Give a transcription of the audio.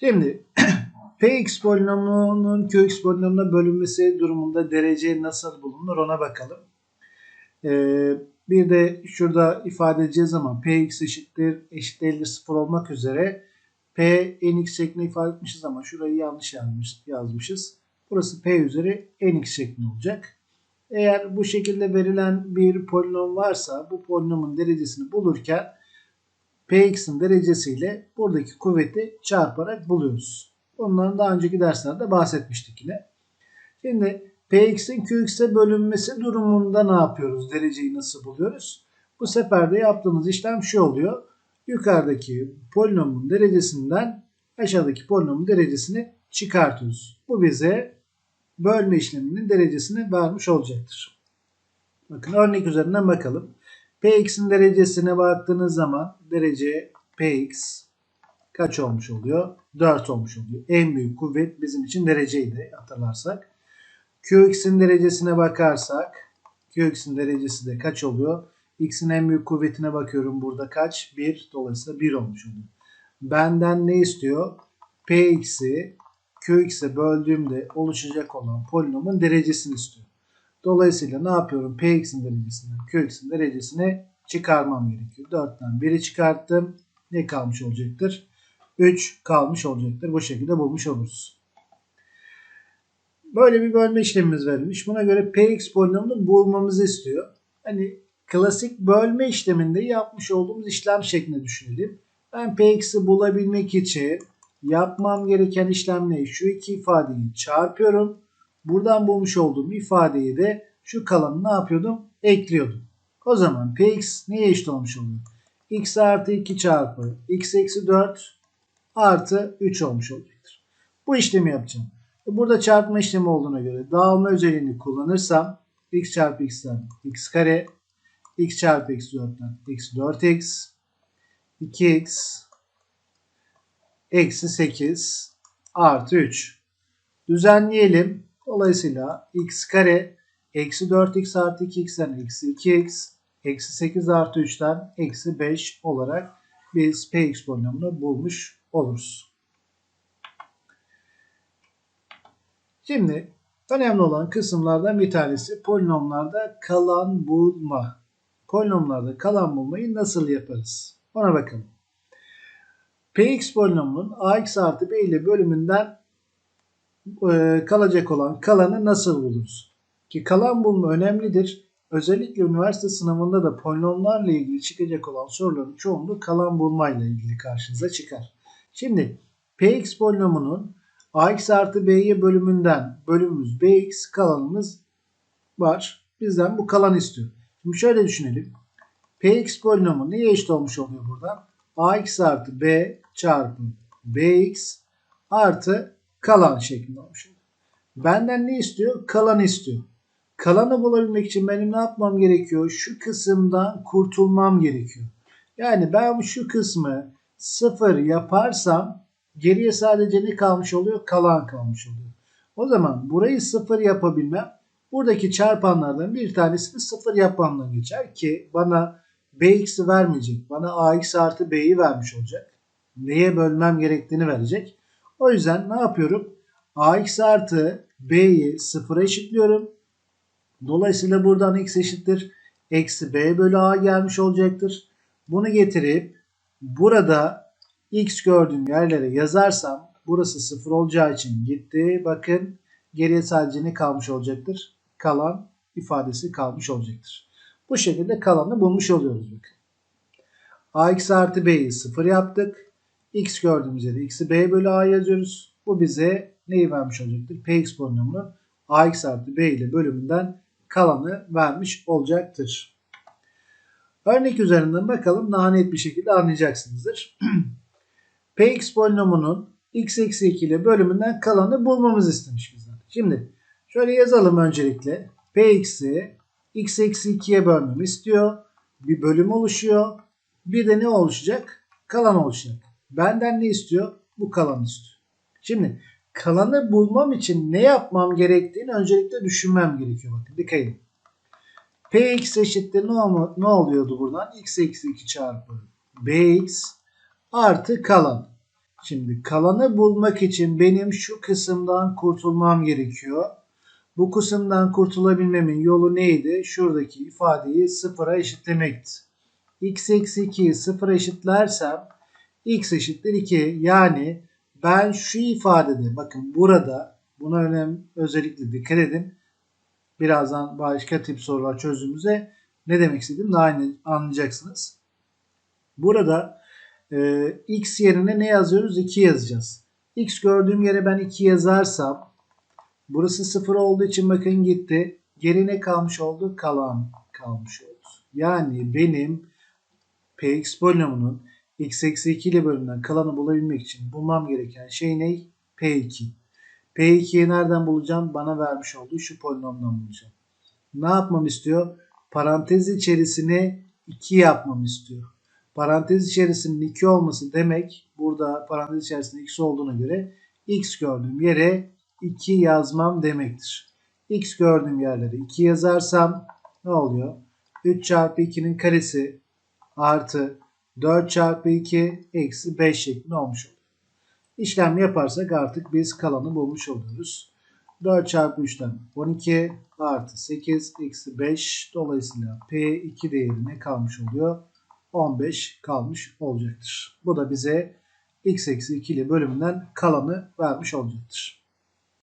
Şimdi Px polinomunun Qx polinomuna bölünmesi durumunda derece nasıl bulunur ona bakalım. Ee, bir de şurada ifade edeceğiz ama Px eşittir eşit değildir 0 olmak üzere P nx şeklinde ifade etmişiz ama şurayı yanlış yazmış, yazmışız. Burası P üzeri nx şeklinde olacak. Eğer bu şekilde verilen bir polinom varsa bu polinomun derecesini bulurken Px'in derecesiyle buradaki kuvveti çarparak buluyoruz. Onların daha önceki derslerde bahsetmiştik yine. Şimdi Px'in Qx'e bölünmesi durumunda ne yapıyoruz? Dereceyi nasıl buluyoruz? Bu sefer de yaptığımız işlem şu oluyor. Yukarıdaki polinomun derecesinden aşağıdaki polinomun derecesini çıkartıyoruz. Bu bize bölme işleminin derecesini vermiş olacaktır. Bakın örnek üzerinden bakalım. Px'in derecesine baktığınız zaman derece Px kaç olmuş oluyor? 4 olmuş oluyor. En büyük kuvvet bizim için dereceydi hatırlarsak. Qx'in derecesine bakarsak Qx'in derecesi de kaç oluyor? X'in en büyük kuvvetine bakıyorum burada kaç? 1. Dolayısıyla 1 olmuş oluyor. Benden ne istiyor? Px'i Qx'e böldüğümde oluşacak olan polinomun derecesini istiyor. Dolayısıyla ne yapıyorum? Px'in derecesinden Qx'in derecesini çıkarmam gerekiyor. 4'ten 1'i çıkarttım. Ne kalmış olacaktır? 3 kalmış olacaktır. Bu şekilde bulmuş oluruz. Böyle bir bölme işlemimiz verilmiş. Buna göre Px polinomunu bulmamızı istiyor. Hani klasik bölme işleminde yapmış olduğumuz işlem şeklinde düşünelim. Ben Px'i bulabilmek için yapmam gereken işlem ne? Şu iki ifadeyi çarpıyorum. Buradan bulmuş olduğum ifadeyi de şu kalanı ne yapıyordum? Ekliyordum. O zaman Px neye eşit olmuş oluyor? x artı 2 çarpı x eksi 4 artı 3 olmuş olacaktır. Bu işlemi yapacağım. Burada çarpma işlemi olduğuna göre dağılma özelliğini kullanırsam x çarpı x'ten x kare x çarpı x 4'ten x 4x 2x eksi 8 artı 3. Düzenleyelim. Dolayısıyla x kare eksi 4x artı 2x'ten eksi 2x eksi 8 artı 3'ten eksi 5 olarak biz px polinomunu bulmuş oluruz. Şimdi önemli olan kısımlardan bir tanesi polinomlarda kalan bulma. Polinomlarda kalan bulmayı nasıl yaparız? Ona bakalım. Px polinomunun ax artı b ile bölümünden e, kalacak olan kalanı nasıl buluruz? Ki kalan bulma önemlidir. Özellikle üniversite sınavında da polinomlarla ilgili çıkacak olan soruların çoğunluğu kalan bulmayla ilgili karşınıza çıkar. Şimdi Px polinomunun ax artı b'ye bölümünden bölümümüz bx kalanımız var. Bizden bu kalan istiyor. Şimdi şöyle düşünelim. Px polinomu neye eşit olmuş oluyor buradan? ax artı b çarpı bx artı kalan şeklinde olmuş oluyor. Benden ne istiyor? Kalanı istiyor. Kalanı bulabilmek için benim ne yapmam gerekiyor? Şu kısımdan kurtulmam gerekiyor. Yani ben şu kısmı sıfır yaparsam geriye sadece ne kalmış oluyor? Kalan kalmış oluyor. O zaman burayı sıfır yapabilmem buradaki çarpanlardan bir tanesini sıfır yapmamdan geçer ki bana bx'i vermeyecek. Bana ax artı b'yi vermiş olacak. Neye bölmem gerektiğini verecek. O yüzden ne yapıyorum? ax artı b'yi sıfıra eşitliyorum. Dolayısıyla buradan x eşittir. Eksi b bölü a gelmiş olacaktır. Bunu getirip burada x gördüğüm yerlere yazarsam burası sıfır olacağı için gitti. Bakın geriye sadece ne kalmış olacaktır? Kalan ifadesi kalmış olacaktır. Bu şekilde kalanı bulmuş oluyoruz. Bakın. ax artı b'yi sıfır yaptık. X gördüğümüz yere x'i b bölü a yazıyoruz. Bu bize neyi vermiş olacaktır? px polinomunu ax artı b ile bölümünden kalanı vermiş olacaktır. Örnek üzerinden bakalım daha net bir şekilde anlayacaksınızdır. Px polinomunun x eksi 2 ile bölümünden kalanı bulmamız istemiş bizden. Şimdi şöyle yazalım öncelikle. Px'i x eksi 2'ye bölmemi istiyor. Bir bölüm oluşuyor. Bir de ne oluşacak? Kalan oluşacak. Benden ne istiyor? Bu kalan istiyor. Şimdi kalanı bulmam için ne yapmam gerektiğini öncelikle düşünmem gerekiyor. Bakın dikkat edin. Px eşittir ne, ne oluyordu buradan? x eksi 2 çarpı bx artı kalan. Şimdi kalanı bulmak için benim şu kısımdan kurtulmam gerekiyor. Bu kısımdan kurtulabilmemin yolu neydi? Şuradaki ifadeyi sıfıra eşitlemekti. x eksi 2'yi sıfıra eşitlersem x eşittir 2. Yani ben şu ifadede bakın burada buna önem özellikle dikkat edin. Birazdan başka tip sorular çözdüğümüzde ne demek istediğimi daha iyi anlayacaksınız. Burada e, x yerine ne yazıyoruz? 2 yazacağız. x gördüğüm yere ben 2 yazarsam burası 0 olduğu için bakın gitti. Geri ne kalmış oldu? Kalan kalmış oldu. Yani benim px polinomunun x eksi 2 ile bölümünden kalanı bulabilmek için bulmam gereken şey ne? p2. p2'yi nereden bulacağım? Bana vermiş olduğu şu polinomdan bulacağım. Ne yapmam istiyor? Parantez içerisine 2 yapmam istiyor. Parantez içerisinin 2 olması demek burada parantez içerisinde x olduğuna göre x gördüğüm yere 2 yazmam demektir. x gördüğüm yerlere 2 yazarsam ne oluyor? 3 çarpı 2'nin karesi artı 4 çarpı 2 eksi 5 şeklinde olmuş oluyor. İşlem yaparsak artık biz kalanı bulmuş oluyoruz. 4 çarpı 3'ten 12 artı 8 eksi 5 dolayısıyla P2 değerine kalmış oluyor. 15 kalmış olacaktır. Bu da bize x eksi 2 ile bölümünden kalanı vermiş olacaktır.